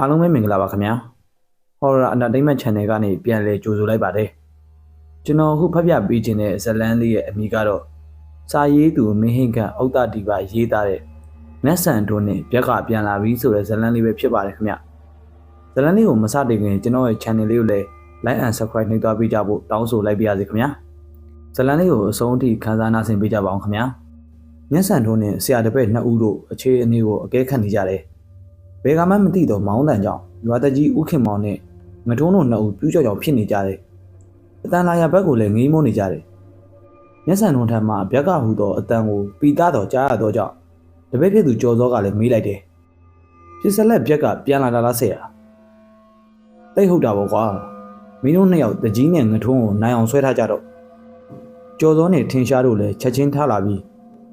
အားလုံးပဲမင်္ဂလာပါခင်ဗျာ Horror Entertainment Channel ကနေပြန်လည်ကြိုဆိုလိုက်ပါတယ်ကျွန်တော်အခုဖတ်ပြပေးခြင်းတဲ့ဇတ်လန်းလေးရဲ့အမည်ကတော့စာရေးသူမင်းဟင်ကန်ဥဒ္ဒတီပါရေးသားတဲ့နက်ဆန်တို့နဲ့ပြက်ကပြန်လာပြီဆိုတဲ့ဇတ်လန်းလေးပဲဖြစ်ပါတယ်ခင်ဗျဇတ်လန်းလေးကိုမစတင်ခင်ကျွန်တော်ရဲ့ channel လေးကိုလည်း like and subscribe နှိပ်သွားပေးကြဖို့တောင်းဆိုလိုက်ပါရစေခင်ဗျာဇတ်လန်းလေးကိုအဆုံးထိခန်းစားနာဆင်ပေးကြပါအောင်ခင်ဗျာမျက်စံတို့နဲ့ဆရာတပည့်နှစ်ဦးတို့အခြေအနေကိုအကဲခတ်နေကြတယ် ဘယ်ကမှမသိတော့မောင်းတန်ကြောင့်ရွာတကြီးဥခင်မောင်နဲ့ငထုံးတို့နှစ်ဦးပြူးကြောက်ကြောင်ဖြစ်နေကြတယ်အတန်လာရဘက်ကိုလည်းငေးမိုးနေကြတယ်မျက်စံတို့ထံမှာဗျက်ကဟူသောအတန်ကိုပီတာတော်ကြားရသောကြောင့်တပည့်ဖြစ်သူကြော်စောကလည်းမေးလိုက်တယ်ဖြစ်စလက်ဗျက်ကပြန်လာတာလားဆရာတိတ်ဟုတ်တာပေါ့ကွာမင်းတို့နှစ်ယောက်တကြီးနဲ့ငထုံးကိုနိုင်အောင်ဆွဲထားကြတော့ကြော်စောနဲ့ထင်ရှားတို့လည်းချက်ချင်းထားလာပြီး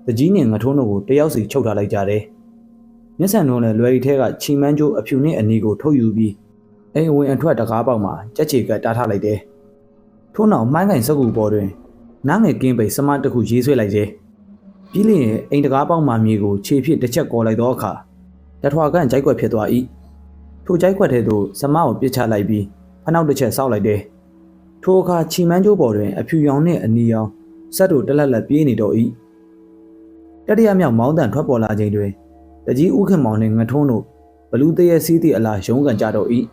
တကြီးနဲ့ငထုံးတို့ကိုတယောက်စီချုပ်ထားလိုက်ကြတယ် မျက်စံတို့လည်းလွယ်ရီထဲကချီမန်းကျိုးအဖြူနဲ့အနီကိုထုတ်ယူပြီးအိမ်ဝင်အထွက်တကားပေါက်မှာကြက်ချေကတားထားလိုက်တယ်ထို့နောက်မိုင်းကင်စက်ကူပေါ်တွင်နားငယ်ကင်းပိတ်စမတစ်ခုရေးဆွဲလိုက်တယ်ပြီးလျင်အိမ်တကားပေါက်မှာမြေကိုခြေဖြစ်တစ်ချက်ကော်လိုက်သောအခါတထွာကန်ကြိုက်ွက်ဖြစ်သွား၏ထိုကြိုက်ွက်ထဲသို့စမကိုပြစ်ချလိုက်ပြီးဖနောက်တစ်ချက်ဆောက်လိုက်တယ်ထိုအခါချီမန်းကျိုးပေါ်တွင်အဖြူရောင်နှင့်အနီရောင်စက်တို့တလက်လက်ပြေးနေတော့၏တတိယမြောက်မောင်းတန်ထွက်ပေါ်လာချိန်တွင် တကြီးဥခင်မောင်နှင့်ငထုံးတို့ဘလူးတရဲ့စီးသည့်အလားရုံးကန်ကြတော့၏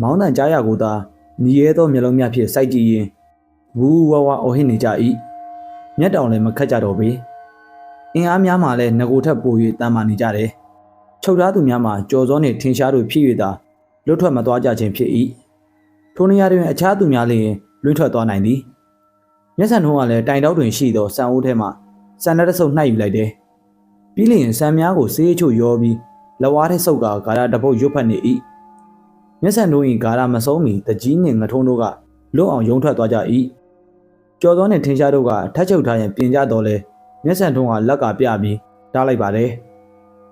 မောင်းတန်ကြားရကိုသာညီရဲသောမျက်လုံးများဖြင့်စိုက်ကြည့်ရင်ဝူဝဝအော်ဟစ်နေကြ၏မျက်တောင်လည်းမခတ်ကြတော့ပေအင်အားများမှလည်းငကိုထက်ပို၍တမ်းမာနေကြတယ်ချုပ်သားသူများမှာကြော်စောနှင့်ထင်ရှားတို့ဖြစ်၍သာလွတ်ထွက်မသွားကြခြင်းဖြစ်၏ထိုနေရာတွင်အခြားသူများလည်းလွင့်ထွက်သွားနိုင်သည်မျက်စံထုံးကလည်းတိုင်တောက်တွင်ရှိသောစံအိုးထဲမှစံလက်တစ်စုပ်နှိုက်ယူလိုက်တယ် ပြီးလျင်စံများကိုဆေးချို့ရောပြီးလက်ဝါးထဲဆုပ်ကာဂါရတပုတ်ရွတ်ဖက်နေ၏မျက်စံတို့၏ဂါရမဆုံးမီတကြီးနှင့်ငထုံးတို့ကလွတ်အောင်ယုံထွက်သွားကြ၏ကျော်စောနှင့်ထင်းရှားတို့ကထတ်ချုပ်ထားရင်ပြင်ကြတော့လဲမျက်စံထုံးကလက်ကပြပြီးတားလိုက်ပါတယ်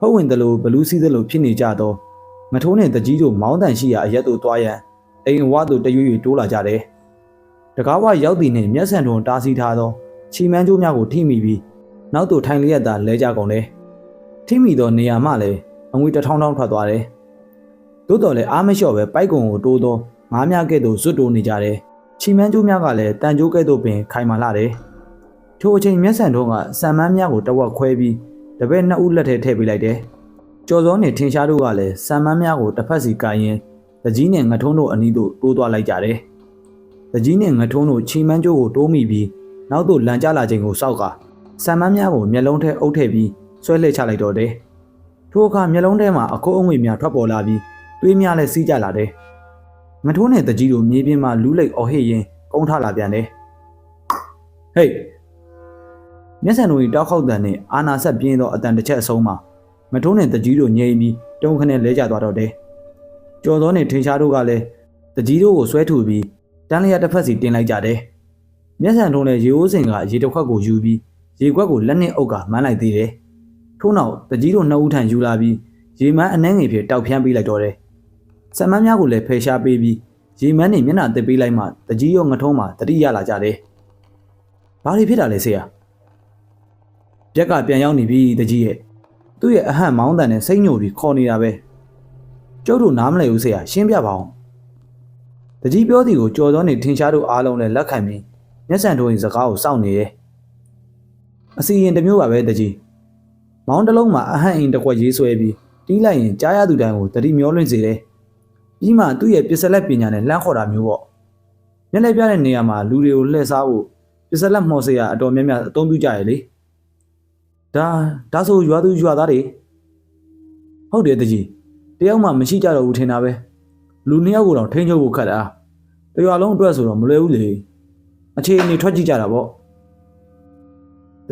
ဟုတ်ဝင်သလိုဘလူးစည်းသလိုဖြစ်နေကြတော့ငထုံးနှင့်တကြီးတို့မောင်းတန်ရှိရာအရက်တို့တွားရန်အိမ်ဝါတို့တရွရွတိုးလာကြတယ်တကားဝရောက်သည်နှင့်မျက်စံထုံတားဆီးထားသောချီမန်းကျိုးများကိုထိမိပြီး နောက်သို့ထိုင်လျက်သာလဲကြကုန်တယ်ထိမိသောနေရာမှလည်းအငွေတစ်ထောင်ထောင်ထွက်သွားတယ်သို့တော်လည်းအားမလျှော့ပဲပိုက်ကုံကိုတိုးသောငားများကဲ့သို့ဇွတ်တိုးနေကြတယ်ချီမန်းကျိုးများကလည်းတန်ကျိုးကဲ့သို့ပင်ခိုင်မာလာတယ်ထိုအချိန်မျက်စံတုံးကစံမန်းများကိုတဝက်ခွဲပြီးတပည့်နှစ်ဦးလက်ထဲထည့်ပေးလိုက်တယ်ကျော်စောနဲ့ထင်ရှားတို့ကလည်းစံမန်းများကိုတစ်ဖက်စီကိုင်းရင်တကြီးနဲ့ငထုံးတို့အနီးသို့တိုးသွားလိုက်ကြတယ်တကြီးနဲ့ငထုံးတို့ချီမန်းကျိုးကိုတိုးမိပြီးနောက်သို့လန်ကျလာချိန်ကိုစောက်က ဆံမန်းများကိုမျက်လုံးထဲအုပ်ထည့်ပြီးဆွဲလှည့်ချလိုက်တော့တယ်။ထိုအခါမျက်လုံးထဲမှာအကုတ်အငွေများထွက်ပေါ်လာပြီးသွေးများလည်းစီးကြလာတယ်။ငထိုးနဲ့တကြီးတို့မြေပြင်မှာလူးလိတ်အော်ဟစ်ရင်းကုန်းထလာပြန်တယ်။ဟေးမျက်စံတို့တောက်ခေါက်တန်နဲ့အာနာဆက်ပြင်းသောအတန်တစ်ချက်အဆုံးမှာမထိုးနဲ့တကြီးတို့ငြိမ်ပြီးတုံခနဲ့လဲကျသွားတော့တယ်။ကြော်သောနဲ့ထင်ရှားတို့ကလည်းတကြီးတို့ကိုဆွဲထုတ်ပြီးတန်းလျက်တစ်ဖက်စီတင်လိုက်ကြတယ်။မျက်စံထုံးနဲ့ရေအိုးစင်ကရေတစ်ခွက်ကိုယူပြီး ရေခွက်ကိုလက်နဲ့အုပ်ကမန်းလိုက်သေးတယ်။ထို့နောက်တကြီးတို့နှစ်ဦးထံယူလာပြီးရေမန်းအနှဲငယ်ဖြစ်တောက်ဖြန်းပေးလိုက်တော့တယ်။စံမန်းများကိုလည်းဖယ်ရှားပေးပြီးရေမန်းနဲ့မျက်နှာတစ်ပေးလိုက်မှတကြီးရောငထုံးမှတတိရလာကြတယ်။ဘာတွေဖြစ်တာလဲဆေးရ။ပြက်ကပြန်ရောက်နေပြီတကြီးရဲ့သူ့ရဲ့အဟန့်မောင်းတန်နဲ့စိတ်ညိုပြီးခေါ်နေတာပဲ။ကျုပ်တို့နားမလည်ဘူးဆေးရရှင်းပြပါအောင်။တကြီးပြောသည်ကိုကြော်သောနေထင်ရှားတို့အားလုံးလည်းလက်ခံပြီးမျက်စံတို့ရဲ့စကားကိုစောင့်နေတယ်။ အစီရင်တစ်မျိုးပါပဲတကြီးမောင်းတစ်လုံးမှာအဟန့်အိမ်တစ်ခွက်ရေးဆွဲပြီးတီးလိုက်ရင်ကြားရသူတိုင်းကိုတတိမျောလွင့်စေတယ်ပြီးမှသူ့ရဲ့ပစ္စလက်ပညာနဲ့လှမ်းခေါ်တာမျိုးပေါ့မျက်လက်ပြတဲ့နေရာမှာလူတွေကိုလှည့်စားဖို့ပစ္စလက်မှော်စေရအတော်များများအသုံးပြုကြရလေဒါဒါဆိုရွာသူရွာသားတွေဟုတ်တယ်တကြီးတယောက်မှမရှိကြတော့ဘူးထင်တာပဲလူနှစ်ယောက်ကိုတော့ထိန်းချုပ်ဖို့ခက်တာတရွာလုံးအတွက်ဆိုတော့မလွယ်ဘူးလေအခြေအနေထွက်ကြည့်ကြတာပေါ့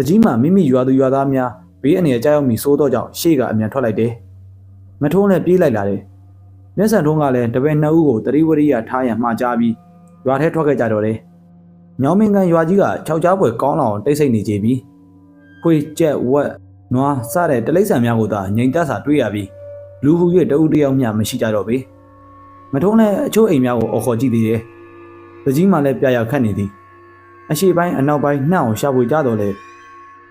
တကြီးမှမိမိရွာသူရွာသားများဘေးအနေနဲ့ကြောက်ရွံ့ပြီးစိုးတော့ကြောင့်ရှေ့ကအမြန်ထွက်လိုက်တယ်။မထုံးလည်းပြေးလိုက်လာတယ်။မျက်စံထုံးကလည်းတပည့်နှစ်ဦးကိုတရိဝရိယထားရန်မှားကြပြီးရွာထဲထွက်ခဲ့ကြတော့တယ်။ညောင်မင်းကန်ရွာကြီးကခြောက်ကြားပွဲကောင်းလောင်တိတ်ဆိတ်နေကြပြီ။ခွေကြက်ဝက်နွားစတဲ့တလိษံများကိုသာငိန်တက်စာတွေ့ရပြီးလူဟု၍တအုပ်တယောက်မျှမရှိကြတော့ပေ။မထုံးလည်းအချို့အိမ်များကိုအော်ခေါ်ကြည့်သေးတယ်။တကြီးမှလည်းပြရခတ်နေသည်။အရှိပိုင်းအနောက်ပိုင်းနှောက်အောင်ရှာဖွေကြတော့လေ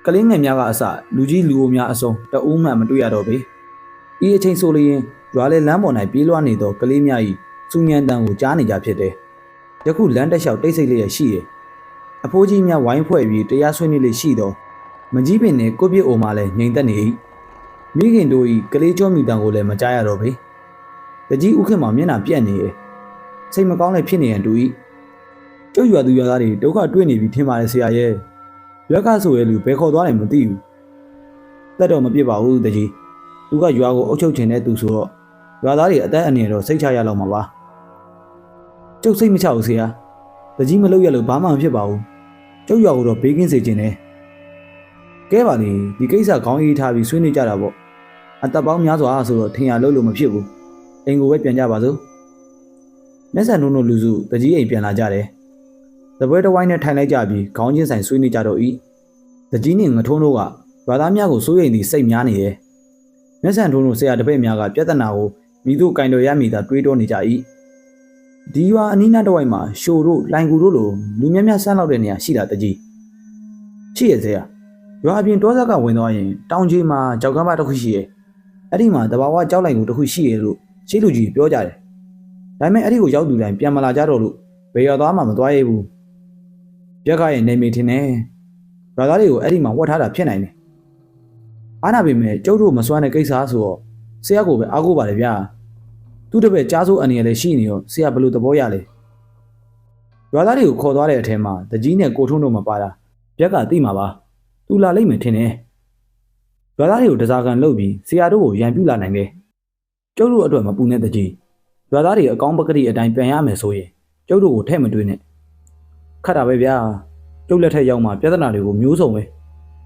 ကလေးငယ်များကအစလူကြီးလူအိုများအစုံတအူးမှမတွေ့ရတော့ပေ။ဤအချိန်ဆိုလျင်ရွာလေလမ်းပေါ်၌ပြေးလွှားနေသောကလေးများ၏စူညံတန်ကိုကြားနေကြဖြစ်တယ်။ယခုလမ်းတစ်လျှောက်တိတ်ဆိတ်လျက်ရှိတယ်။အဖိုးကြီးများဝိုင်းဖွဲ့ပြီးတရားဆွေးနွေးလေရှိသောမကြီးပင်နှင့်ကိုပြစ်အိုမှလည်းငြိမ်သက်နေ၏။မိခင်တို့၏ကလေးကျောမိတန်ကိုလည်းမကြားရတော့ပေ။တကြီးဥခင်မှာမျက်နှာပြက်နေရဲ့။စိတ်မကောင်းလည်းဖြစ်နေရန်တူ၏။ကျုပ်ရွာသူရွာသားတွေဒုက္ခတွေ့နေပြီထင်ပါတယ်ဆရာရဲ့။ ရွက်ကဆိုရဲ့လူဘယ်ခေါ်သွားတယ်မသိဘူး။တက်တော့မပြစ်ပါဘူးတကြီး။သူကရွာကိုအုပ်ချုပ်ချင်တဲ့သူဆိုတော့ရွာသားတွေအသက်အန္တရာယ်တော့စိတ်ချရလောက်မှာပါ။ကျုပ်စိတ်မချဘူးဆရာ။တကြီးမလုပ်ရလို့ဘာမှမဖြစ်ပါဘူး။ကျုပ်ရွာကိုတော့ဘေးကင်းစေခြင်းနဲ့ကဲပါလေဒီကိစ္စခေါင်းအေးထားပြီးဆွေးနွေးကြတာပေါ့။အသက်ပေါင်းများစွာဆိုတော့ထင်ရလို့လို့မဖြစ်ဘူး။အိမ်ကိုပဲပြန်ကြပါစို့။မျက်စံနှုံးတို့လူစုတကြီးအိမ်ပြန်လာကြတယ်။ တပွဲတစ်ဝိုင်းနဲ့ထိုင်လိုက်ကြပြီးခေါင်းချင်းဆိုင်ဆွေးနွေးကြတော့ဤ။တကြီးနဲ့ငထုံးတို့ကရွာသားများကိုစိုးရိမ်သည့်စိတ်များနေရဲ့။မျက်စံထုံးတို့ဆရာတပည့်များကပြဿနာကိုမိတို့ကင်တော်ရမိတာတွေးတောနေကြ၏။ဒီရွာအနီးနားတစ်ဝိုက်မှာရှိုတို့လိုင်ကူတို့လိုလူများများဆန်းလောက်တဲ့နေရာရှိတာတကြီး။ရှိရဲ့ဆရာ။ရွာအပြင်တောဆက်ကဝင်သွားရင်တောင်ကြီးမှာကြောက်ကမ်းပါတစ်ခုရှိရဲ့။အဲ့ဒီမှာတဘာဝကြောက်လိုက်ကူတစ်ခုရှိရဲ့လို့ရှိလူကြီးပြောကြတယ်။ဒါပေမဲ့အဲ့ဒီကိုရောက်သူတိုင်းပြန်မလာကြတော့လို့ဘယ်ရောက်သွားမှမသွားရဘူး။ ပြက်ကရဲ့နေမိထင်နေ။ရွာသားတွေကိုအဲ့ဒီမှာဝတ်ထားတာဖြစ်နိုင်တယ်။အားနာပေမဲ့ကျုပ်တို့မစွမ်းတဲ့ကိစ္စဆိုတော့ဆရာကိုပဲအားကိုးပါလေဗျာ။သူ့တပည့်ကြားစိုးအနေနဲ့လည်းရှိနေရောဆရာဘယ်လိုသဘောရလဲ။ရွာသားတွေကိုခေါ်သွားတဲ့အထက်မှာတကြီးနဲ့ကိုထုံးတို့မပါတာပြက်ကသိမှာပါ။သူလာလိမ့်မယ်ထင်တယ်။ရွာသားတွေကိုတစားကန်လုပ်ပြီးဆရာတို့ကိုရန်ပြူလာနိုင်တယ်။ကျုပ်တို့အတွက်မပူနဲ့တကြီး။ရွာသားတွေအကောင်းပကတိအတိုင်းပြန်ရမယ်ဆိုရင်ကျုပ်တို့ကိုထဲ့မတွေးနဲ့။ ခတ်တာပဲဗျာ။ကျုပ်လက်ထက်ရောက်မှပြဿနာတွေကိုမျိုးစုံပဲ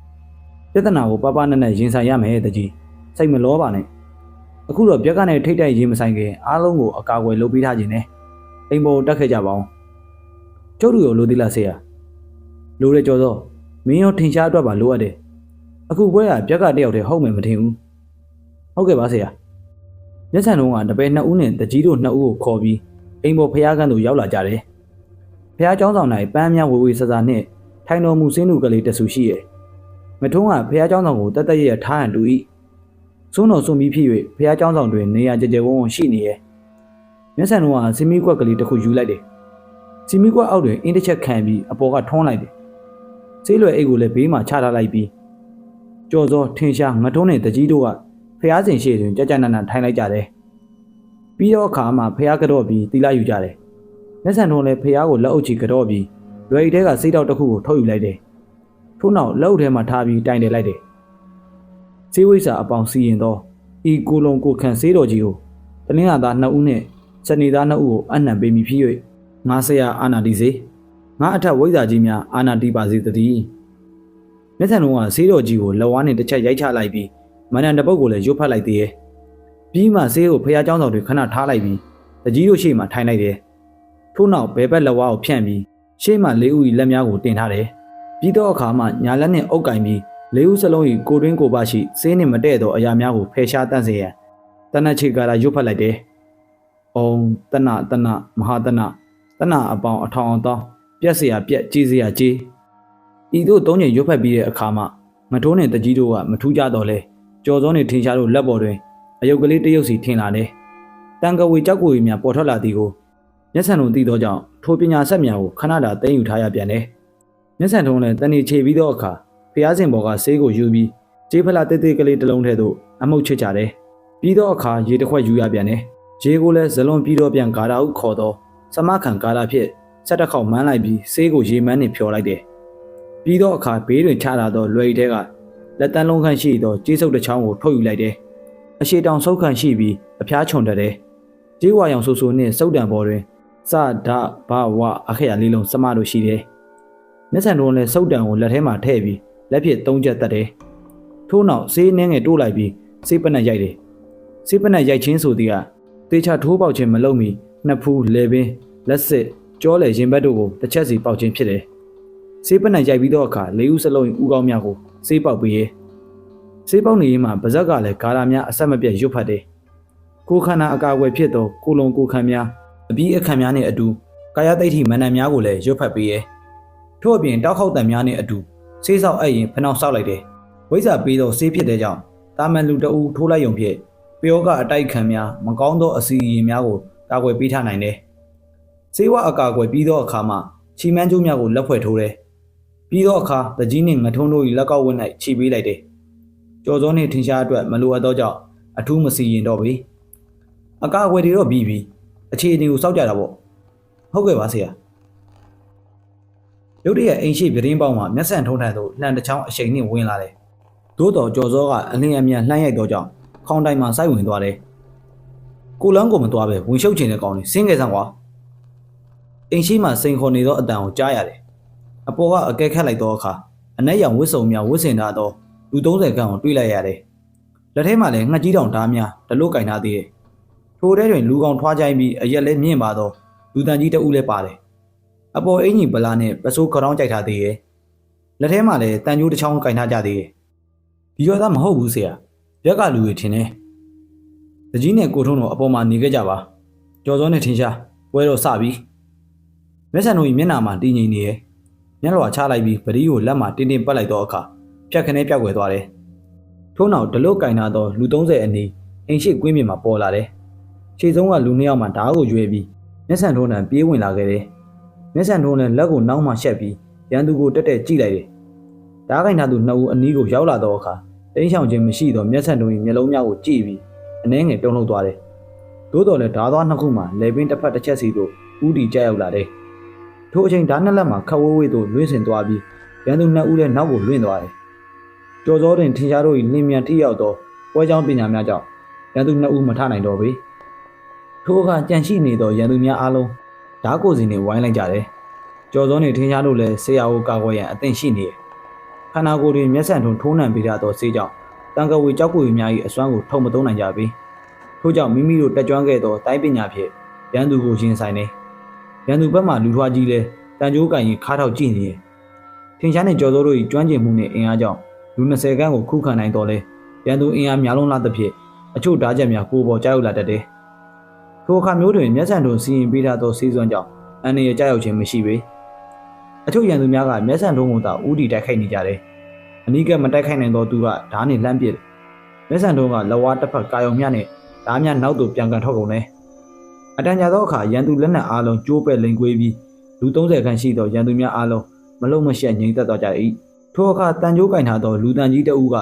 ။ပြဿနာကိုပပနဲ့နဲ့ရင်ဆိုင်ရမယ်တကြီး။စိတ်မလောပါနဲ့။အခုတော့ပြက်ကနေထိတ်တိုက်ရင်မဆိုင်ခင်အားလုံးကိုအကာအကွယ်လုပ်ပေးထားခြင်းနဲ့အိမ်ပေါ်တက်ခဲ့ကြပါအောင်။ကျုပ်တို့ရောလိုသေးလားဆေးရ။လိုရကြော်တော့မင်းရောထင်ရှားအတွက်ပါလိုအပ်တယ်အခုပွဲကပြက်ကတယောက်တည်းဟုတ်မယ်မထင်ဘူးဟုတ်ကဲ့ပါဆရာမျက်စံလုံးကတပည့်နှစ်ဦးနဲ့တကြီးတို့နှစ်ဦးကိုခေါ်ပြီးအိမ်ပေါ်ဖျားကန်းသို့ရောက်လာကြတယ် ဘုရားကျောင်းဆောင်၌ပန်းများဝေဝေဆဆနှင့်ထိုင်တော်မူစင်းနုကလေးတဆူရှိရဲ့မထုံးကဘုရားကျောင်းဆောင်ကိုတတ်တရရထားဟန်တူ၏စွန်းတော်စွန်ပြီးဖြစ်၍ဘုရားကျောင်းဆောင်တွင်နေရကြကြဝုံဝုံရှိနေရဲ့မျက်စံတော်ကစီမီကွက်ကလေးတစ်ခုယူလိုက်တယ်စီမီကွက်အောက်တွင်အင်းတစ်ချက်ခံပြီးအပေါ်ကထုံးလိုက်တယ်ဆေးလွယ်အိတ်ကိုလည်းဘေးမှာချထားလိုက်ပြီးကြော်စောထင်ရှားငထုံးနဲ့တကြီးတို့ကဖျားစင်ရှိတွင်ကြကြနနထိုင်လိုက်ကြတယ်ပြီးတော့အခါမှာဖျားကတော့ပြီးတီလာယူကြတယ် မျက်စံထုံးလည်းဖျားကိုလက်အုပ်ချီကတော့ပြီးလွယ်အိတ်ထဲကစိတ်တောက်တစ်ခုကိုထုတ်ယူလိုက်တယ်။ထို့နောက်လက်အုပ်ထဲမှာထားပြီးတိုင်တယ်လိုက်တယ်။ဆေးဝိစာအပေါင်းစီရင်တော့ဤကိုလုံးကိုခန့်ဆေးတော်ကြီးကိုတလင်းလာသားနှစ်ဦးနဲ့စနေသားနှစ်ဦးကိုအနံပေးမိဖြစ်၍ငါဆရာအာနာတီစေ ငါအထက်ဝိဇ္ဇာကြီးများအာနာတိပါစေတည်းမျက်စံလုံးကဆေးတော်ကြီးကိုလက်ဝါးနဲ့တစ်ချက်ရိုက်ချလိုက်ပြီးမန္တန်တစ်ပုတ်ကိုလည်းရွတ်ဖတ်လိုက်သေးရဲ့ပြီးမှဆေးကိုဖះเจ้าဆောင်တွေခဏထားလိုက်ပြီးတကြီးတို့ရှေ့မှာထိုင်လိုက်တယ် ထို့နောက်ဘဲဘက်လက်ဝါးကိုဖြန့်ပြီးရှေ့မှာလေးဦး၏လက်များကိုတင်ထားတယ်ပြီးတော့အခါမှညာလက်နဲ့အုပ်ကင်ပြီးလေးဦးစလုံး၏ကိုတွင်းကိုပါရှိဆေးနှင့်မတဲ့သောအရာများကိုဖယ်ရှားတတ်စေရန်တနတ်ချေကာရာရွတ်ဖတ်လိုက်တယ်။အော်တနတနမဟာတနတနအပေါင်းအထောင်အသောင်း ပြက်เสียပြက်ကြီးเสียကြီးဤတို့သုံးချိန်ရွတ်ဖက်ပြီးတဲ့အခါမှမထိုးနဲ့တကြီးတို့ကမထူးကြတော့လဲကြော်စောနေထင်ရှားတို့လက်ပေါ်တွင်အယုတ်ကလေးတရုပ်စီထင်လာတယ်တန်ကဝေကြောက်ကိုရီများပေါ်ထွက်လာသည်ကို မျက်စံလုံးသိသောကြောင့်ထိုပညာဆက်များကိုခဏတာသိမ်းယူထားရပြန်တယ်မျက်စံထုံးလည်းတဏီချေပြီးသောအခါဖျားစင်ဘော်ကဆေးကိုယူပြီးကျေးဖလာတေးသေးကလေးတစ်လုံးထဲသို့အမှုတ်ချစ်ကြတယ်ပြီးသောအခါရေတစ်ခွက်ယူရပြန်တယ်ရေကိုလည်းဇလွန်ပြီးတော့ပြန်ဂါရာဟုခေါ်သောစမခံဂါရာဖြင့်ဆက်တစ်ခေါက်မန်းလိုက်ပြီးဆေးကိုရေမန်းနဲ့ဖြော်လိုက်တယ်။ပြီးတော့အခါဘေးတွင်ချလာသောလွယ်ရီထဲကလက်တန်းလုံးခန့်ရှိသောကြေးစုပ်တစ်ချောင်းကိုထုတ်ယူလိုက်တယ်။အရှိတောင်ဆုပ်ခန့်ရှိပြီးအဖျားခြုံတက်တယ်။ကြေးဝါရောင်ဆူဆူနှင့်စုပ်တံပေါ်တွင် စဒဘဝအခရလေးလုံးစမတို့ရှိတယ်။မျက်စံတော်လည်းစုပ်တံကိုလက်ထဲမှာထည့်ပြီးလက်ဖြစ်သုံးချက်တက်တယ်။ထို့နောက်ဆေးနှင်းငယ်တိုးလိုက်ပြီးဆေးပနက်ရိုက်တယ်။ဆေးပနက်ရိုက်ချင်းဆိုသည်ကတေချာထိုးပေါက်ခြင်းမလုပ်မီနှစ်ဖူးလေပင်လက်စစ်ကြောလေရင်ဘတ်တို့ကိုတစ်ချက်စီပေါက်ခြင်းဖြစ်တယ်။ဆေးပနံရိုက်ပြီးတော့အခါလေးဦးစလုံးဥကောင်းများကိုဆေးပေါက်ပြီးရဲဆေးပေါက်နေရင်မှဗဇက်ကလည်းဂါရာများအဆက်မပြတ်ရွတ်ဖတ်တယ်။ကိုခန္ဓာအကာအကွယ်ဖြစ်သောကိုလုံကိုခံများ အပြီးအခန့်များနဲ့အတူကာယတိတ်ထိမန္တန်များကိုလည်းရွတ်ဖတ်ပြီးရဲထို့အပြင်တောက်ခေါက်တံများနဲ့အတူဆေးဆောက်အဲ့ရင်ဖနှောက်ဆောက်လိုက်တယ်။ဝိဇ္ဇာပေးသောဆေးဖြစ်တဲ့ကြောင့်တာမန်လူတအူထိုးလိုက်ယုံဖြင့်ပယောကအတိုက်ခံများမကောင်းသောအစီအရင်များကိုကာကွယ်ပေးထားနိုင်တယ်။စေဝအကာအကွယ်ပြီးသောအခါမှာချီမန်းကျိုးများကိုလက်ဖွဲ့ထိုးတယ်။ပြီးသောအခါတကြီးနှင့်ငထုံးတို့၏လက်ကောက်ဝင်း၌ခြိပေးလိုက်တယ်။ကြော်စောနှင့်ထင်ရှားအတွက်မလိုအပ်သောကြောင့်အထူးမစီရင်တော့ပြီ။အကာအကွယ်တွေတော့ပြီးပြီ။ အခြေအနေကိုစောင့်ကြတာပေါ့။ဟုတ်ကဲ့ပါဆရာ။ရုတ်တရက်အိမ်ရှိပြတင်းပေါက်မှာမျက်စံထုံးထန်သို့လှန်တစ်ချောင်းအရှိန်နှင့်ဝင်လာတယ်။သို့တော်ကြော်စောကအလင်းအမြန်လှမ်းရိုက်သောကြောင့်ခေါင်းတိုင်မှာစိုက်ဝင်သွားတယ်။ကိုလန်းကိုမသွားပဲဝင်ရှုပ်ချင်တဲ့ကောင်လေးစင်းခဲ့စမ်းကွာ။အိမ်ရှိမှစိန်ခေါ်နေသောအတန်ကိုကြားရတယ်။အပေါ်ကအကဲခတ်လိုက်သောအခါအနက်ရောင်ဝစ်စုံများဝစ်စင်ထားသောလူ30ခန့်ကိုတွေ့လိုက်ရတယ်။လက်ထဲမှာလည်းငှက်ကြီးတောင်ဓားများတလို့ကင်ထားသေးတယ်။ ထိုထဲတွင်လူကောင်ထွားချိုင်းပြီးအရက်လဲမြင့်ပါသောလူတန်ကြီးတဦးလည်းပါတယ်။အပေါ်အင်ကြီးဗလာနဲ့ပစိုးခေါင်းကြိုက်ထားသေးရဲ့။လက်ထဲမှာလည်းတန်ကြိုးတစ်ချောင်းကင်ထားကြသေးရဲ့။ဒီရောသားမဟုတ်ဘူးဆရာ။ရက်ကလူတွေထင်တယ်။တကြီးနဲ့ကိုထုံးတို့အပေါ်မှာနေခဲ့ကြပါ။ကြော်စောနဲ့ထင်ရှားပွဲတော့စပြီ။မျက်စံတို့၏မျက်နှာမှာတည်ငြိမ်နေရဲ့။မျက်လွှာချလိုက်ပြီးပရီးကိုလက်မှာတင်းတင်းပတ်လိုက်သောအခါဖြတ်ခနဲပြောက်ွယ်သွားတယ်။ထို့နောက်ဒလုတ်ကင်ထားသောလူ30အနီးအိမ်ရှိကွင်းပြင်မှာပေါ်လာတယ်။ ခြေဆုံးကလူနှစ်ယောက်မှဓားကိုရွေပြီးမျက်စံထိုးနှံပြေးဝင်လာခဲ့တယ်။မျက်စံထိုးနှံလက်ကိုနောက်မှရှက်ပြီးရန်သူကိုတက်တက်ကြည့်လိုက်တယ်။ဓားကင်ထားသူနှစ်ဦးအနီးကိုရောက်လာသောအခါတင်းချောင်ခြင်းမရှိသောမျက်စံတို့၏မျက်လုံးများကိုကြည့်ပြီးအနှဲငယ်တုံ့လှုပ်သွားတယ်။သို့တော်လည်းဓားသွားနှစ်ခုမှလေပင်တစ်ဖက်တစ်ချက်စီသို့ဥတီကျရောက်လာတယ်။ထိုအချိန်ဓားနှစ်လက်မှခတ်ဝဲဝဲသို့လွင့်စင်သွားပြီးရန်သူနှစ်ဦးလည်းနောက်ကိုလွင့်သွားတယ်။ကြော်စောတွင်ထင်ရှားတို့၏လင်းမြန်ထိရောက်သောပွဲကြောင်းပညာများကြောင့်ရန်သူနှစ်ဦးမထနိုင်တော့ပေ။ ထိုအခါကြန့်ရှိနေသောရန်သူများအားလုံးဓားကိုယ်စီနှင့်ဝိုင်းလိုက်ကြတယ်။ကြော်စောနှင့်ထင်ရှားတို့လည်းဆေးရဝကာကွယ်ရန်အသင့်ရှိနေတယ်။ခန္ဓာကိုယ်တွင်မျက်စံထုံထိုးနှံပေးရသောဆေးကြောင့်တန်ကဝေကြောက်ကိုရီများ၏အစွမ်းကိုထုံမသုံးနိုင်ကြပေ။ထို့ကြောင့်မိမိတို့တက်ကြွခဲ့သောတိုင်းပညာဖြင့်ရန်သူကိုရင်ဆိုင်နေ။ရန်သူဘက်မှလူထွားကြီးလဲတန်ကြိုးကန်ရင်ခါထောက်ကြည့်နေတယ်။ထင်ရှားနှင့်ကြော်စောတို့၏ကျွမ်းကျင်မှုနှင့်အင်အားကြောင့်လူ20ခန်းကိုခုခံနိုင်တော်လဲရန်သူအင်အားများလုံးလာသဖြင့်အချို့ဓာတ်ချက်များကိုယ်ပေါ်ကြောက်ရောက်လာတတ်တယ်။ ထိုအခါမျိုးတွင်မျက်စံတုံစီရင်ပေးထားသောစီးစွမ်းကြောင့်အန်ရကြောက်ရောက်ခြင်းမရှိပေ။အချို့ရန်သူများကမျက်စံတုံးကိုသာဥတီတိုက်ခိုက်နေကြတယ်။အနီးကမတိုက်ခိုက်နိုင်သောသူကဓာတ်နှင့်လှမ်းပစ်တယ်။မျက်စံတုံးကလဝါတစ်ဖက်ကာယုံမြနဲ့ဓာတ်များနောက်သို့ပြန်ကန်ထွက်ကုန်တယ်။အတန်ကြာသောအခါရန်သူလက်နက်အားလုံးကျိုးပဲ့လိန်ကွေးပြီးလူ30ခန့်ရှိသောရန်သူများအားလုံးမလုံမရှက်ငြိမ်သက်သွားကြ၏။ထိုအခါတန်ကြိုးကင်ထားသောလူတန်ကြီးတအူးက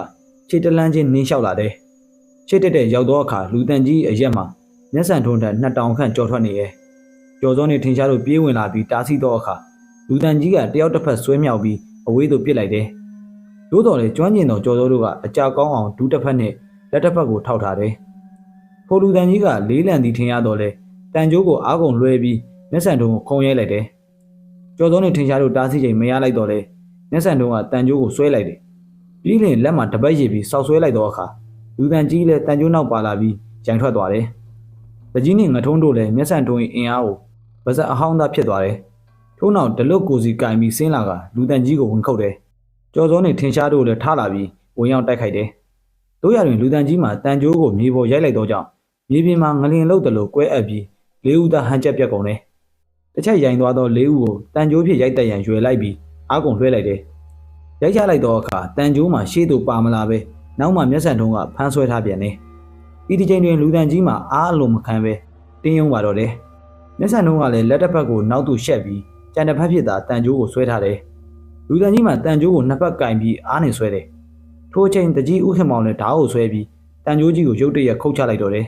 ခြေတလန်းချင်းနင်းလျှောက်လာတယ်။ခြေတက်တဲ့ရောက်သောအခါလူတန်ကြီးအရက်မှာ မျက်စံထုံးထက်နှစ်တောင်ခန့်ကြော်ထွက်နေရဲ့။ကြော်စောနေထင်ရှားလို့ပြေးဝင်လာပြီးတားဆီးသောအခါလူတန်ကြီးကတယောက်တစ်ဖက်ဆွဲမြောက်ပြီးအဝေးသို့ပစ်လိုက်တယ်။သို့တော်လည်းကျွမ်းကျင်သောကြော်စောတို့ကအကြကောင်းအောင်ဒူးတစ်ဖက်နဲ့လက်တစ်ဖက်ကိုထောက်ထားတယ်။ဖိုလူတန်ကြီးကလေးလံသည်ထင်ရတော့လဲတန်ကြိုးကိုအားကုန်လွှဲပြီးမျက်စံထုံးကိုခုံရဲလိုက်တယ်။ကြော်စောနေထင်ရှားလို့တားဆီးချိန်မရလိုက်တော့လဲမျက်စံထုံးကတန်ကြိုးကိုဆွဲလိုက်တယ်။ပြီးရင်လက်မှာတပတ်ရည်ပြီးစောက်ဆွဲလိုက်တော့အခါလူတန်ကြီးလည်းတန်ကြိုးနောက်ပါလာပြီးကြိုင်ထွက်သွားတယ်။ တကြီးနဲ့ငထုံးတို့လည်းမျက်စံထုံး၏အင်အားကိုပါဇက်အဟောင်းသားဖြစ်သွားတယ်။ထို့နောက်ဒလုတ်ကိုစီကင်ပြီးဆင်းလာကလူတန်ကြီးကိုဝင်ခုတ်တယ်။ကြော်စောနဲ့ထင်ရှားတို့လည်းထားလာပြီးဝင်ရောက်တိုက်ခိုက်တယ်။တို့ရတွင်လူတန်ကြီးမှာတန်ကြိုးကိုမြေပေါ်ရိုက်လိုက်တော့ကြောင့်မြေပြင်မှာငလင်လုတ်တယ်လို့ကွဲအပ်ပြီးလေးဦးသားဟန်ချက်ပြက်ကုန်တယ်။တစ်ချက်ရိုင်သွားသောလေးဦးကိုတန်ကြိုးဖြင့်ရိုက်တက်ရန်ရွယ်လိုက်ပြီးအားကုန်လွှဲလိုက်တယ်။ရိုက်ချလိုက်တော့အခါတန်ကြိုးမှာရှေ့သို့ပါမလာပဲနောက်မှမျက်စံထုံးကဖမ်းဆွဲထားပြန်တယ်။ ဤဒီချိန်တွင်လူတန်ကြီးမှာအားအလိုမခံပဲတင်းယုံပါတော့တယ်။မျက်စံထုံးကလည်းလက်တစ်ဖက်ကိုနောက်သို့ရှက်ပြီးကြံတစ်ဖက်ဖြစ်သာတန်ကြိုးကိုဆွဲထားတယ်။လူတန်ကြီးမှာတန်ကြိုးကိုနှစ်ဖက်ကင်ပြီးအားနေဆွဲတယ်။ထိုအချိန်တကြီးဥခင်မောင်လည်းဓာတ်ကိုဆွဲပြီးတန်ကြိုးကြီးကိုရုတ်တရက်ခုတ်ချလိုက်တော့တယ်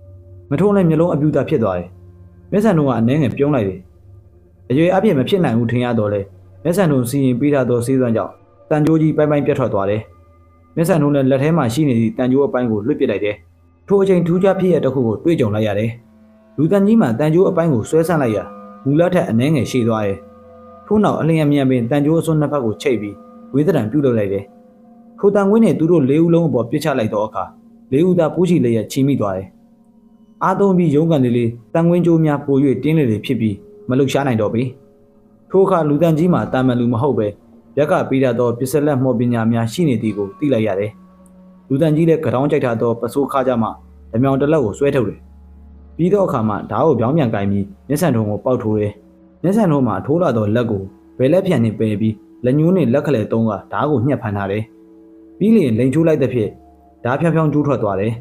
။မထုံးလည်းမျိုးလုံးအပြူတာဖြစ်သွားတယ်။မျက်စံထုံးကအနှဲငယ်ပြုံးလိုက်တယ်။အရွယ်အပြည့်မဖြစ်နိုင်ဘူးထင်ရတော့လေမျက်စံထုံးစီရင်ပေးထားသောစီးစွမ်းကြောင့်တန်ကြိုးကြီးပိုင်ပိုင်ပြတ်ထွက်သွားတယ်။မျက်စံထုံးလည်းလက်ထဲမှာရှိနေသည့်တန်ကြိုးအပိုင်းကိုလွှတ်ပစ်လိုက်တယ်။ ထိုအချိန်ထူးခြားဖြစ်ရတဲ့တစ်ခုကိုတွေ့ကြုံလိုက်ရတယ်။လူတန်ကြီးမှတန်ကြိုးအပိုင်းကိုဆွဲဆန့်လိုက်ရာမူလထက်အနှဲငယ်ရှည်သွားတယ်။ထို့နောက်အလျင်အမြန်ပင်တန်ကြိုးအစွန်းနှစ်ဖက်ကိုချိတ်ပြီးဝေးသဏ္ဍာန်ပြုတ်လုပ်လိုက်တယ်။ထိုတန်ကွင်းနဲ့သူတို့လေးဦးလုံးအပေါ်ပြစ်ချလိုက်တော့အခါလေးဦးသားပူးချီလေးရချီမိသွားတယ်။အားသုံးပြီးရုံးကန်လေးလေးတန်ကွင်းကြိုးများပို၍တင်းလေလေဖြစ်ပြီးမလုရှားနိုင်တော့ပေ။ထိုအခါလူတန်ကြီးမှာတာမန်လူမဟုတ်ပဲရက်ကပေးရသောပစ္စလက်မော်ပညာများရှိနေသည်ကိုသိလိုက်ရတယ်။ လူတန်ကြီးလည်းကြောင်ကြိုက်ထားသောပစိုးခါကြမှဓမြောင်တစ်လက်ကိုဆွဲထုတ်တယ်။ပြီးတော့အခါမှဓာတ်ကိုပြောင်းပြန်ကင်ပြီးမျက်စံထုံကိုပေါက်ထိုးတယ်။မျက်စံထုံမှာထိုးလာသောလက်ကိုဘယ်လက်ဖြန်နဲ့ပယ်ပြီးလက်ညှိုးနဲ့လက်ခလဲသုံးကဓာတ်ကိုညှက်ဖမ်းထားတယ်။ပြီးလျင်လိန်ချိုးလိုက်တဲ့ဖြစ်ဓာတ်ဖြောင်ဖြောင်ကျိုးထွက်သွားတယ်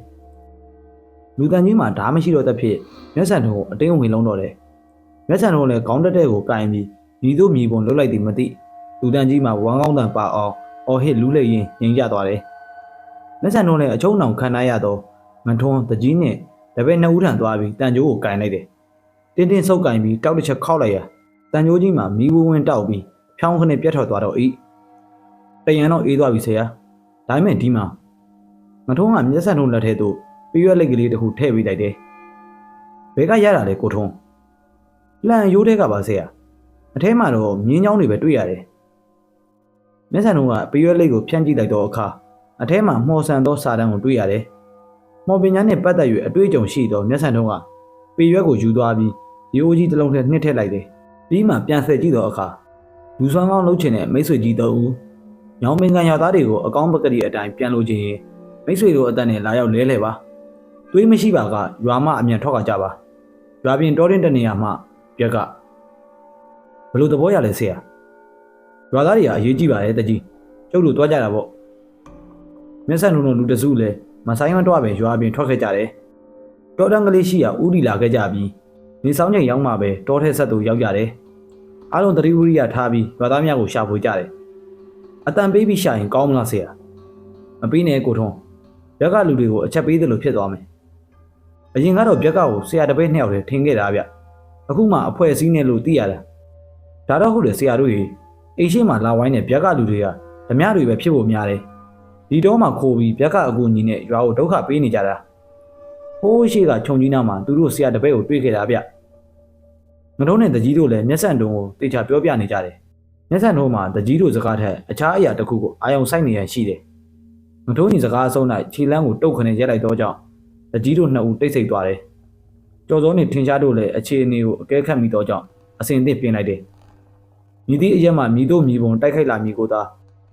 ။လူတန်ကြီးမှာဓာမရှိတော့တဲ့ဖြစ်မျက်စံထုံကိုအတင်းဝင်လုံးတော့တယ်မျက်စံထုံလည်းခေါင်းတက်တဲ့ကိုကင်ပြီးညီတို့မြည်ပုံလွတ်လိုက်သည်မသိလူတန်ကြီးမှာဝမ်းကောင်းတန်ပါအောင်အော်ဟစ်လူးလိုက်ရင်ငြိမ်ကြသွားတယ် မျက်စံထုံလည်းအချုံနောင်ခံနိုင်ရတော့မထွန်းတကြီးနဲ့တပည့်နှစ်ဦးထံသွားပြီးတန်ကြိုးကိုကင်လိုက်တယ်တင်းတင်းဆုပ်ကင်ပြီးတောက်တစ်ချက်ခောက်လိုက်ရတန်ကြိုးကြီးမှာမီးဝင်းဝင်းတောက်ပြီးဖြောင်းခနဲ့ပြတ်ထွက်သွားတော့ဤတရံတော့အေးသွားပြီဆရာဒါပေမဲ့ဒီမှာမထွန်းကမျက်စံထုံလက်ထဲသို့ပြည့်ရွက်လက်ကလေးတစ်ခုထည့်ပေးလိုက်တယ်ဘဲကရတာလေကိုထွန်းလန်ရိုးတဲ့ကပါဆရာအထဲမှာတော့မြင်းချောင်းတွေပဲတွေ့ရတယ်မျက်စံထုံကပြည့်ရွက်လက်ကိုဖြန့်ကြည့်လိုက်တော့အခါ အထဲမှာမှော်ဆန်သောစာတန်းကိုတွေ့ရတယ်မော်ပင်ညာနဲ့ပတ်သက်၍အတွေ့အကြုံရှိသောမျက်စံထုံကပြည့်ရွက်ကိုယူသွားပြီးရိုးကြီးတစ်လုံးထဲနှစ်ထည့်လိုက်တယ်ပြီးမှပြန်ဆက်ကြည့်တော့အခါလူဆွမ်းကောင်းလှုပ်ချင်တဲ့မိတ်ဆွေကြီးတော့ဦးညောင်မင်းကန်ရောက်သားတွေကိုအကောင်းပကတိအတိုင်းပြန်လို့ချင်းရင်မိတ်ဆွေတို့အသက်နဲ့လာရောက်လဲလဲပါတွေးမရှိပါကရွာမအမြန်ထွက်ခါကြပါရွာပြင်တောတင်းတနေရာမှပြက်ကဘလို့သဘောရလဲဆရာရွာသားတွေကအရေးကြီးပါတယ်တကြီးကျုပ်တို့တွားကြတာပေါ့ မျက်စံလုံးလုံးလူတစုလည်းမဆိုင်မတော့ပဲရွာပြင်ထွက်ခဲ့ကြတယ်တောတန်းကလေးရှိရာဥတီလာခဲ့ကြပြီးနေဆောင်ချိန်ရောက်မှပဲတောထဲဆက်သူရောက်ကြတယ်အားလုံးသတိဝိရိယထားပြီးရွာသားများကိုရှာဖွေကြတယ်အတန်ပေးပြီးရှာရင်ကောင်းမလားဆရာမပေးနဲ့ကိုထုံးဘက်ကလူတွေကိုအချက်ပေးသလိုဖြစ်သွားမယ်အရင်ကတော့ဘက်ကကိုဆရာတပည့်နှစ်ယောက်တည်းထင်ခဲ့တာဗျအခုမှအဖွဲစည်းနေလို့သိရတာဒါတော့ဟုတ်တယ်ဆရာတို့ကြီးအိမ်ရှိမှလာဝိုင်းတဲ့ဘက်ကလူတွေကဓမြတွေပဲဖြစ်ဖို့များတယ် ဒီတော့မှခိုးပြီးဘက်ကအကူညီနဲ့ရွာကိုဒုက္ခပေးနေကြတာဟိုးရှိကခြုံကြီးနားမှာသူတို့ဆရာတပည့်ကိုတွေ့ခဲ့တာဗျငတုံးနဲ့တကြီးတို့လည်းမျက်စံတုံးကိုတေချာပြောပြနေကြတယ်မျက်စံတုံးမှာတကြီးတို့စကားထက်အခြားအရာတစ်ခုကိုအာယုံစိုက်နေရရှိတယ်ငတုံးကြီးစကားအဆုံး၌ခြေလမ်းကိုတုတ်ခနဲ့ရက်လိုက်တော့ကြောင့်တကြီးတို့နှစ်ဦးတိတ်ဆိတ်သွားတယ်ကျော်စောနေထင်ရှားတို့လည်းအခြေအနေကိုအကဲခတ်မိတော့ကြောင့်အစင်သင့်ပြင်လိုက်တယ်မြည်သည့်အရက်မှမြည်တို့မြည်ပုံတိုက်ခိုက်လာမည်ကိုသာ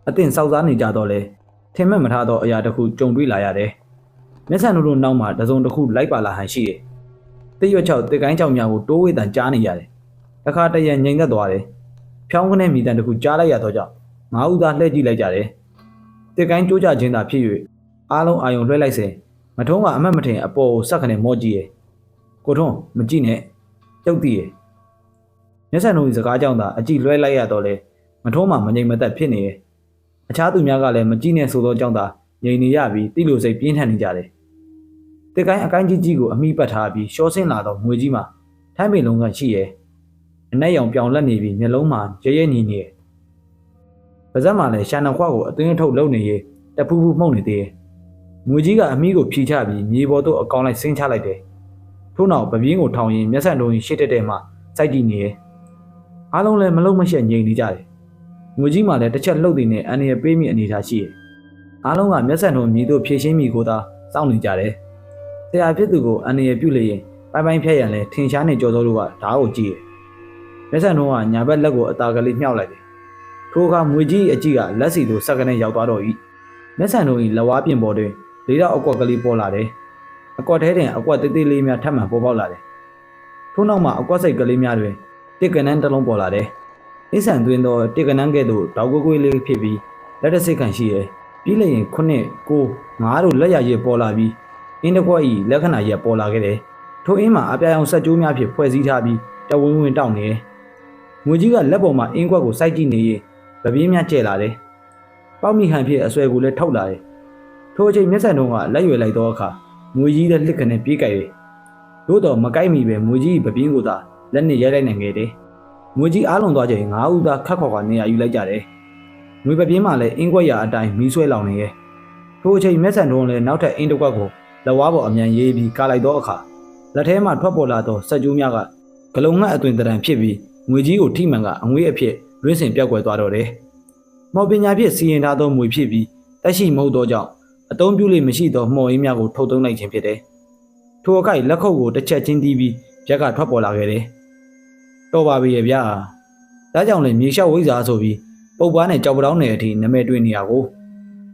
အသင့်စောက်စားနေကြတော့လေ ထင်မဲ့မထားသောအရာတစ်ခုကြုံတွေ့လာရတယ်မျက်စံတို့တို့နောက်မှာတစုံတစ်ခုလိုက်ပါလာဟန်ရှိတယ်တိရွက်ချောက်တစ်ကိုင်းချောက်များကိုတိုးဝေးတန်ကြားနေရတယ်တစ်ခါတရံငြိမ်သက်သွားတယ်ဖြောင်းခနဲ့မိတန်တစ်ခုကြားလိုက်ရတော့ကြောင့်ငါးဦးသားလှည့်ကြည့်လိုက်ကြတယ်တစ်ကိုင်းကြိုးကြခြင်းသာဖြစ်၍အားလုံးအာယုံလွှဲလိုက်စဉ်မထုံးကအမတ်မထင်အပေါ်ကိုစက်ခနဲ့မော့ကြည့်ရဲ့ကိုထုံးမကြည့်နဲ့ကြောက်တည်ရဲ့မျက်စံတို့ဒီစကားကြောင့်သာအကြည့်လွှဲလိုက်ရတော့လေမထုံးမှမငြိမ်မသက်ဖြစ်နေရဲ့ အခြားသူများကလည်းမကြည့်နဲ့ဆိုသောကြောင့်သာငြိမ်နေရပြီးတိလိုစိတ်ပြင်းထန်နေကြတယ်တစ်ကိုင်းအကိုင်းကြီးကြီးကိုအမိပတ်ထားပြီးရှော့ဆင်းလာတော့ငွေကြီးမှာထိုင်းပင်လုံးကရှိရဲ့အနက်ရောင်ပြောင်လက်နေပြီးမျက်လုံးမှာရဲရဲညီညီရဲ့ပါဇက်မှာလည်းရှာနခွားကိုအသွင်းထုတ်လုပ်နေရဲ့တပူးပူးမှုန့်နေသေးရဲ့ငွေကြီးကအမိကိုဖြီချပြီးမြေပေါ်သို့အကောင်လိုက်ဆင်းချလိုက်တယ်ထို့နောက်ပပြင်းကိုထောင်ရင်မျက်စံလုံးရှေ့တက်တဲ့မှစိုက်ကြည့်နေရဲ့အားလုံးလည်းမလုံးမရှက်ငြိမ်နေကြတယ် ငွေကြီးမှလည်းတစ်ချက်လှုပ်နေတဲ့အနေရပေးမိအနေထားရှိရဲ့အားလုံးကမျက်စံထုံမြည်တို့ဖြည့်ရှင်းမိကိုသာစောင့်နေကြတယ်ဆရာဖြစ်သူကိုအနေရပြုတ်လေရင်ပိုင်ပိုင်ဖြတ်ရန်လဲထင်ရှားနေကြောသောတို့ကဓာတ်ကိုကြည့်ရဲ့မျက်စံထုံကညာဘက်လက်ကိုအသာကလေးမြှောက်လိုက်တယ်ထိုအခါငွေကြီးအကြည့်ကလက်စီသို့စက္ကနဲ့ရောက်သွားတော့၏မျက်စံထုံ၏လက်ဝါးပြင်ပေါ်တွင်လေးတော့အကွက်ကလေးပေါ်လာတယ်အကွက်ထဲတွင်အကွက်သေးသေးလေးများထပ်မံပေါ်ပေါက်လာတယ်ထို့နောက်မှာအကွက်စိတ်ကလေးများတွင်တစ်ကနန်းတစ်လုံးပေါ်လာတယ်။ အိဆန်သွင်းသောတစ်ကနန်းကဲ့သို့တောက်ကွကွေးလေးဖြစ်ပြီးလက်တစ်စိတ်ခံရှိရဲ့ပြီးလျင်ခုနှစ်ကိုငါးတို့လက်ရရည်ပေါ်လာပြီးအင်းတကွက်ဤလက္ခဏာရပေါ်လာခဲ့တယ်။ထိုအင်းမှာအပြာရောင်ဆက်ကြိုးများဖြင့်ဖွဲ့စည်းထားပြီးတဝင်းဝင်းတောက်နေတယ်။ငွေကြီးကလက်ပေါ်မှာအင်းကွက်ကိုစိုက်ကြည့်နေရင်ဗပင်းများကျဲလာတယ်။ပေါက်မိဟန်ဖြစ်အဆွဲကိုလည်းထုတ်လာတယ်။ထိုအချိန်မျက်စံတုံးကလက်ရွယ်လိုက်သောအခါငွေကြီးတဲ့လှစ်ခနဲ့ပြေးကြိုက်တယ်။သို့တော့မကိုက်မီပဲငွေကြီးဗပင်းကိုသာလက်နဲ့ရိုက်လိုက်နိုင်ခဲ့တယ်။ ငွေကြီးအားလုံးသွားချိန်ငါးဦးသားခတ်ခေါ်ကနေရာယူလိုက်ကြတယ်။ငွေပပြင်းမှလည်းအင်းကွက်ရအတိုင်းမီးဆွဲလောင်နေရဲ့။ထိုအချိန်မျက်စံတုံးလည်းနောက်ထပ်အင်းတစ်ကွက်ကိုလက်ဝါးပေါ်အမြန်ရေးပြီးကာလိုက်သောအခါလက်ထဲမှထွက်ပေါ်လာသောစက်ကြိုးများကဂလုံငှက်အသွင်တရံဖြစ်ပြီးငွေကြီးကိုထိမှန်ကအငွေးအဖြစ်လွှင့်စင်ပြောက်ကွယ်သွားတော့တယ်။မော်ပညာဖြင့်စီရင်ထားသောမွေဖြစ်ပြီးတက်ရှိမဟုတ်သောကြောင့်အတုံးပြုလေးမရှိသောမှော်ရင်းများကိုထုတ်သုံးလိုက်ခြင်းဖြစ်တယ်။ထိုအခိုက်လက်ခုပ်ကိုတစ်ချက်ချင်းတီးပြီးရက်ကထွက်ပေါ်လာခဲ့တယ်။ တော်ပါပြီရဲ့ဗျာ။ဒါကြောင့်လေမြေလျှောက်ဝိဇ္ဇာဆိုပြီးပုပ်ပွားနဲ့ကြောက်ပတောင်းနယ်အထိနမဲတွေ့နေရကို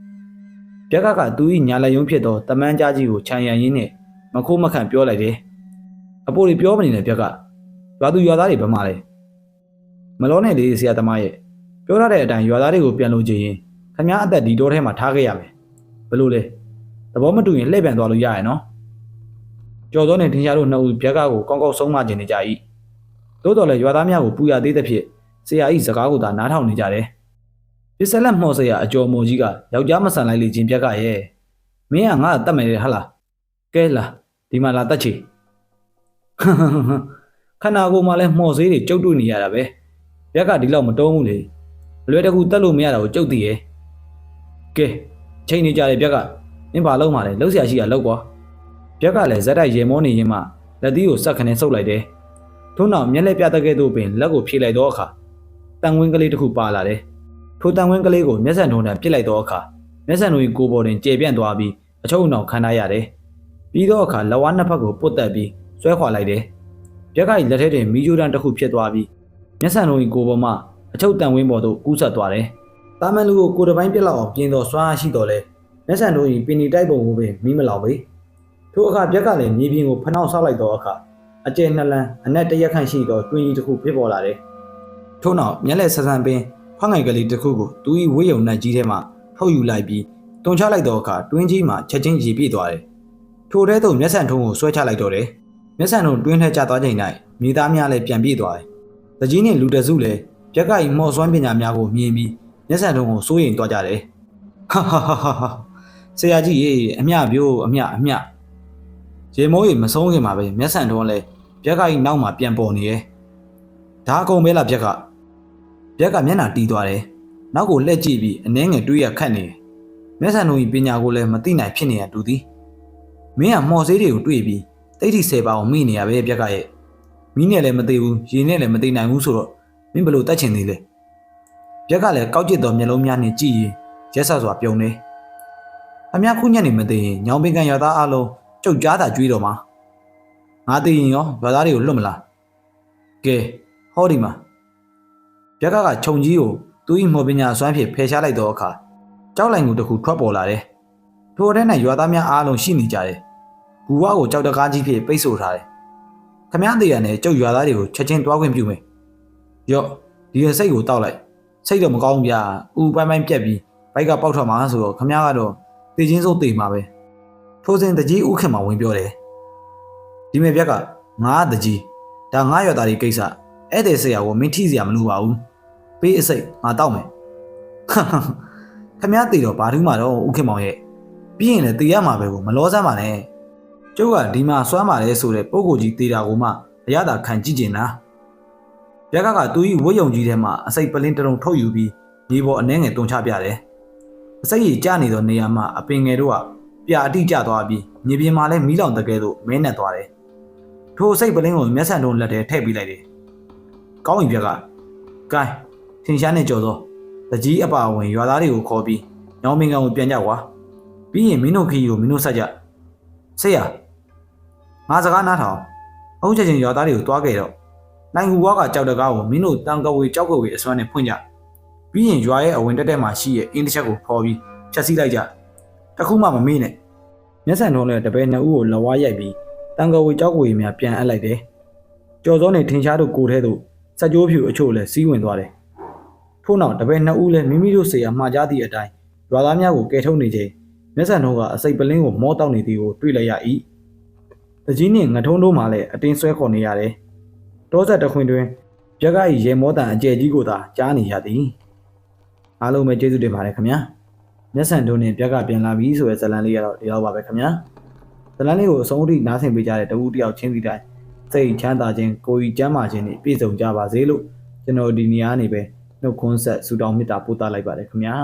။ပြက်ကကသူ၏ညာလက်ယုံဖြစ်သောတမန်းကြားကြီးကိုခြံရံရင်းနဲ့မခိုးမခန့်ပြောလိုက်တယ်။အပိုးတွေပြောမနေနဲ့ပြက်ကရွာသူရွာသားတွေဘယ်မှာလဲ။မလောနဲ့လေဆရာသမားရဲ့ပြောရတဲ့အတိုင်းရွာသားတွေကိုပြန်လို့ကြည့်ရင်ခမားအသက်ဒီတော့ထဲမှာထားခဲ့ရမယ်။ဘယ်လိုလဲ။သဘောမတူရင်လှည့်ပြန်သွားလို့ရရနော်။ကျော်စောနဲ့ထင်ရှားတို့နှစ်ဦးဗျက်ကကိုကောင်းကောင်းဆုံးမကျင်နေကြ၏ သို့တော်လည်းရွာသားများကိုပူရသေးသဖြင့်ဆရာ၏စကားကိုသာနားထောင်နေကြတယ်ပစ္စလက်မှော်ဆရာအကျော်မော်ကြီးကယောက်ျားမဆန်လိုက်လေချင်းဗျက်ကရဲ့မင်းကငါ့ကိုတတ်မယ်လေဟလားကဲလာဒီမှာလာတတ်ချီခန္ဓာကိုယ်မှာလည်းမှော်သေးတွေကြုတ်တွေ့နေရတာပဲဗျက်ကဒီလောက်မတုံးဘူးလေအလွယ်တကူတက်လို့မရတာကိုကြုတ်သိရဲ့ကဲချိန်နေကြတယ်ဗျက်ကမင်းဘာလုံးမှာလဲလှုပ်ရှားရှိရလောက်ကွာဗျက်ကလည်းဇက်တိုက်ရေမောနေရင်မှလက်သီးကိုစက်ခနဲ့ဆုပ်လိုက်တယ် ထို့နောက်မျက်လက်ပြတက်ကဲ့သို့ပင်လက်ကိုဖြေလိုက်တော့အခါတန်ဝင်းကလေးတစ်ခုပါလာတယ်ထိုတန်ဝင်းကလေးကိုမျက်စံထုံးနဲ့ပြစ်လိုက်တော့အခါမျက်စံတို့၏ကိုယ်ပေါ်တွင်ကျေပြန့်သွားပြီးအချုပ်အနှောင်ခံထားရတယ်ပြီးတော့အခါလက်ဝါးနှစ်ဖက်ကိုပုတ်တက်ပြီးဆွဲခွာလိုက်တယ်ပြက်ကကြီးလက်ထဲတွင်မီးကြိုးတန်းတစ်ခုဖြစ်သွားပြီးမျက်စံတော်ကြီးကိုပေါ်မှအချုပ်တန်ဝင်းပေါ်သို့ကူးဆက်သွားတယ်။တာမန်လူကိုကိုယ်တစ်ပိုင်းပြက်လောက်အောင်ပြင်တော်စွမ်းအားရှိတော်လဲမျက်စံတော်ကြီးပင်နီတိုက်ပုံကိုပင်မီးမလောက်ပေ။ထို့အခါပြက်ကလည်းမြေပြင်ကိုဖနှောက်ဆောက်လိုက်တော့အခါ အကျယ်နှစ်လန်းအနက်တစ်ရက်ခန့်ရှိသောတွင်ကြီးတစ်ခုဖြစ်ပေါ်လာတယ်။ထို့နောက်မျက်လက်ဆဆန်ပင်ဖငိုင်ကလေးတစ်ခုကိုသူ၏ဝေးယုံနှက်ကြီးထဲမှထုတ်ယူလိုက်ပြီးတွန်ချလိုက်တော့အခါတွင်းကြီးမှာချက်ချင်းရေပြည့်သွားတယ်။ထိုထဲသို့မျက်စံထုံးကိုဆွဲချလိုက်တော့တယ်။မျက်စံတို့တွင်းထဲကျသွားချိန်၌မိသားများလည်းပြန်ပြေးသွားတယ်။တကြီးနဲ့လူတစုလည်းပြက်ကကြီးမော်စွမ်းပညာများကိုမြင်ပြီးမျက်စံတို့ကိုစိုးရိမ်သွားကြတယ်။ဟာဟာဟာဟာဆရာကြီးရေအမျှပြိုးအမျှအမျှရေမိုးရေမဆုံးခင်မှာပဲမျက်စံတို့လည်း ပြက်ကကြီးနောက်မှာပြန်ပေါ်နေရဲ့။ဒါအကုန်ပဲလားပြက်ကပြက်ကမျက်နှာတီးသွားတယ်။နောက်ကိုလှည့်ကြည့်ပြီးအနှဲငယ်တွေးရခတ်နေတယ်။မျက်စံတို့၏ပညာကိုလည်းမသိနိုင်ဖြစ်နေရတူသည်။မင်းကမော်ဆေးတွေကိုတွေ့ပြီးတိတ်ထိဆယ်ပါအောင်မိနေရပဲပြက်ကရဲ့မီးနဲ့လည်းမသေးဘူးရေနဲ့လည်းမသေးနိုင်ဘူးဆိုတော့မင်းဘယ်လိုတတ်ချင်သေးလဲပြက်ကလည်းကောက်ကျစ်တော်မျက်လုံးများနဲ့ကြည့်ရင်ရက်ဆက်စွာပြုံးနေအများခုညက်နေမသေးရင်ညောင်ပင်ကန်ရွာသားအလုံးကြုတ်ကြားတာကြွေးတော်မှာ ငါသိရင်ရောရွာသားတွေကိုလွတ်မလားကဲဟောဒီမှာပြက်ကကခြုံကြီးကိုသူ့၏မော်ပညာစွမ်းဖြင့်ဖယ်ရှားလိုက်တော့အခါကြောက်လိုက်မှုတစ်ခုထွက်ပေါ်လာတယ်ထိုထဲ၌ရွာသားများအားလုံးရှိနေကြတယ်ဘူဝါကိုကြောက်တကားကြီးဖြစ်ပိတ်ဆို့ထားတယ်။ခမည်းသေးရနဲ့ကျုပ်ရွာသားတွေကိုချက်ချင်းတွားခွင့်ပြုမယ်။ရော့ဒီရစိတ်ကိုတောက်လိုက်။စိတ်တော့မကောင်းဘူးဗျာ။ဥပိုင်းပိုင်းပြက်ပြီးဘိုက်ကပေါက်ထွက်မှာဆိုတော့ခမည်းကတော့တေချင်းစိုးတေမှာပဲ။ထိုးစင်တကြီးဥခင်မှာဝင်ပြောတယ်။ ဒီမဲ့ပြက်ကငါကတကြီးဒါငါရွာသားတွေကိစ္စအဲ့တဲ့ဆရာကိုမင်းထိစရာမလိုပါဘူး။ပေးအစိတ်ငါတောက်မယ်။ခမည်းတေတော့ဘာထူးမှာတော့ဥခင်မောင်ရဲ့ပြီးရင်လည်းတေရမှာပဲကိုမလောစမ်းပါနဲ့။ကျုပ်ကဒီမှာစွမ်းပါတယ်ဆိုတဲ့ပုံကိုကြီးသေးတာကိုမှအရသာခံကြည့်ကျင်တာပြက်ကကသူ့ဤဝတ်ယုံကြီးထဲမှာအစိတ်ပလင်းတစ်လုံးထုတ်ယူပြီးမြေပေါ်အနှဲငယ်တွန်းချပြတယ်အစိတ်ကြီးကျနေသောနေရာမှာအပင်ငယ်တို့ကပြာအတိကျသွားပြီးမြေပြင်မှာလည်းမီးလောင်တကယ်လို့မဲနဲ့သွားတယ် ထိုအစိတ်ပလင်းကိုမျက်စံတုံးလက်ထဲထည့်ပေးလိုက်တယ်ကောင်းပြီပြက်ကကိုင်းထင်ရှားနေကြော်သောတကြီးအပါအဝင်ရွာသားတွေကိုခေါ်ပြီးညောင်မင်းကောင်ကိုပြန်ကြကွာပြီးရင်မင်းတို့ခီကိုမင်းတို့ဆက်ကြဆေးရငါစကားနားထောင်အုံးချက်ချင်းရွာသားတွေကိုတွားခဲ့တော့နိုင်ဟူဝါကကြောက်တကားကိုမင်းတို့တန်ကဝေကြောက်ကဝေအစွမ်းနဲ့ဖွင့်ကြပြီးရင်ရွာရဲ့အဝင်တက်တက်မှာရှိရဲ့အင်းတစ်ချက်ကိုဖော်ပြီးဖြတ်စည်းလိုက်ကြတခုမှမမေ့နဲ့မျက်စံထုံးနဲ့တပည့်နှစ်ဦးကိုလဝါရိုက်ပြီး တန်ကဝေကြောက်ကဝေများပြန်အပ်လိုက်တယ်ကြော်စောနဲ့ထင်ရှားတို့ကိုယ်ထဲသို့စက်ကြိုးဖြူအချို့လည်းစီးဝင်သွားတယ်ထို့နောက်တပည့်နှစ်ဦးလည်းမိမိတို့ဆေးရမှားကြသည့်အတိုင်းရွာသားများကိုကယ်ထုတ်နေချိန်မျက်စံထုံးကအစိတ်ပလင်းကိုမောတောက်နေသည်ကိုတွေ့လိုက်ရ၏တကြီးနှင့်ငထုံးတို့မှလည်းအတင်းဆွဲခေါ်နေရတယ်တောဆက်တစ်ခွင်တွင်ပြက်က၏ရေမောတန်အကျယ်ကြီးကိုသာကြားနေရသည်အားလုံးပဲကျေးဇူးတင်ပါတယ်ခင်ဗျာမျက်စံထုံးနှင့်ပြက်ကပြန်လာပြီဆိုတဲ့ဇတ်လန်းလေးကတော့ဒီလောက်ပါပဲခင်ဗျာ ဇတ်လန်းလေးကိုအဆုံးအထိနားဆင်ပေးကြတဲ့တဦးတစ်ယောက်ချင်းစီတိုင်းစိတ်ချမ်းသာခြင်းကိုယ်ကြီးကျန်းမာခြင်းနဲ့ပြည့်စုံကြပါစေလို့ကျွန်တော်ဒီနေရာနေပဲနှုတ်ခွန်းဆက်ဆုတောင်းမေတ္တာပို့သလိုက်ပါတယ်ခင်ဗျာ